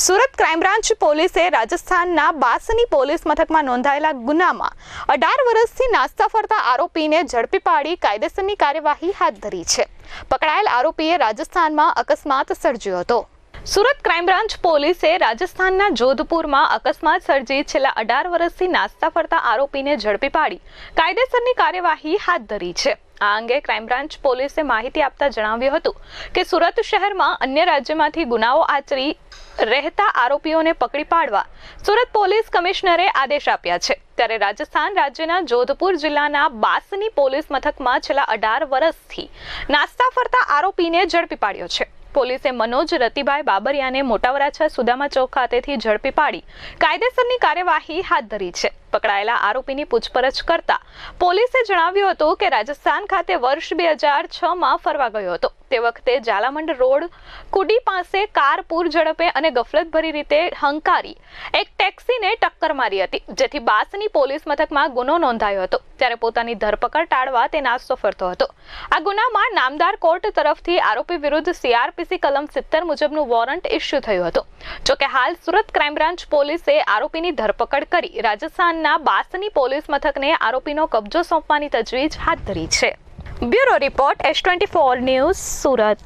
Surat crime branch પોલીસે રાજસ્થાનના બાસની police મથકમાં નોંધાયેલા ગુનામાં અઢાર વર્ષથી નાસ્તા ફરતા આરોપીને ઝડપી પાડી કાયદેસરની કાર્યવાહી હાથ ધરી છે. પકડાયેલ આરોપીએ રાજસ્થાનમાં અકસ્માત સર્જ્યો હતો. સુરત ક્રાઇમ બ્રાન્ચ પોલીસે રાજસ્થાનના જોધપુરમાં અકસ્માત સર્જી છેલ્લા અઢાર વર્ષથી નાસ્તા ફરતા આરોપીને ઝડપી પાડી કાયદેસરની કાર્યવાહી હાથ ધરી છે. આ અંગે ક્રાઇમ બ્રાન્ચ પોલીસે માહિતી આપતા જણાવ્યું હતું કે સુરત શહેરમાં અન્ય રાજ્યમાંથી ગુનાઓ આચરી રહેતા આરોપીઓને પકડી પાડવા સુરત પોલીસ કમિશનરે આદેશ આપ્યા છે. ત્યારે રાજસ્થાન રાજ્યના જોધપુર જિલ્લાના બાસની પોલીસ મથકમાં છેલ્લા અઢાર વર્ષથી નાસ્તા ફરતા આરોપીને ઝડપી પાડ્યો છે. પોલીસે મનોજ રતિભાઈ બાબરિયાને મોટા વરાછા સુદામા ચોક ખાતેથી ઝડપી પાડી કાયદેસરની કાર્યવાહી હાથ ધરી છે. પકડાયેલા આરોપીની પૂછપરછ કરતા પોલીસે જણાવ્યું હતું કે રાજસ્થાન ખાતે વર્ષ બે હજાર છમાં ફરવા ગયો હતો. તે વખતે જાલામંડ રોડ, કુડી પાસે કાર પૂર ઝડપે અને ગફલતભરી રીતે હંકારી એક ટેક્સીને ટક્કર મારી હતી, જેથી બાસની પોલીસ મથકમાં ગુનો નોંધાયો હતો. ત્યારે પોતાની ધરપકડ ટાળવા તે નાસ્તો ફરતો હતો. આ ગુનામાં નામદાર કોર્ટ તરફથી આરોપી વિરુદ્ધ સીઆરપીસી કલમ સિત્તેર મુજબનું વોરંટ ઇસ્યુ થયું હતું. જોકે હાલ સુરત ક્રાઇમ બ્રાન્ચ પોલીસે આરોપીની ધરપકડ કરી રાજસ્થાનના બાસની પોલીસ મથકને આરોપીનો કબજો સોંપવાની તજવીજ હાથ ધરી છે. Bureau report S twenty four news Surat.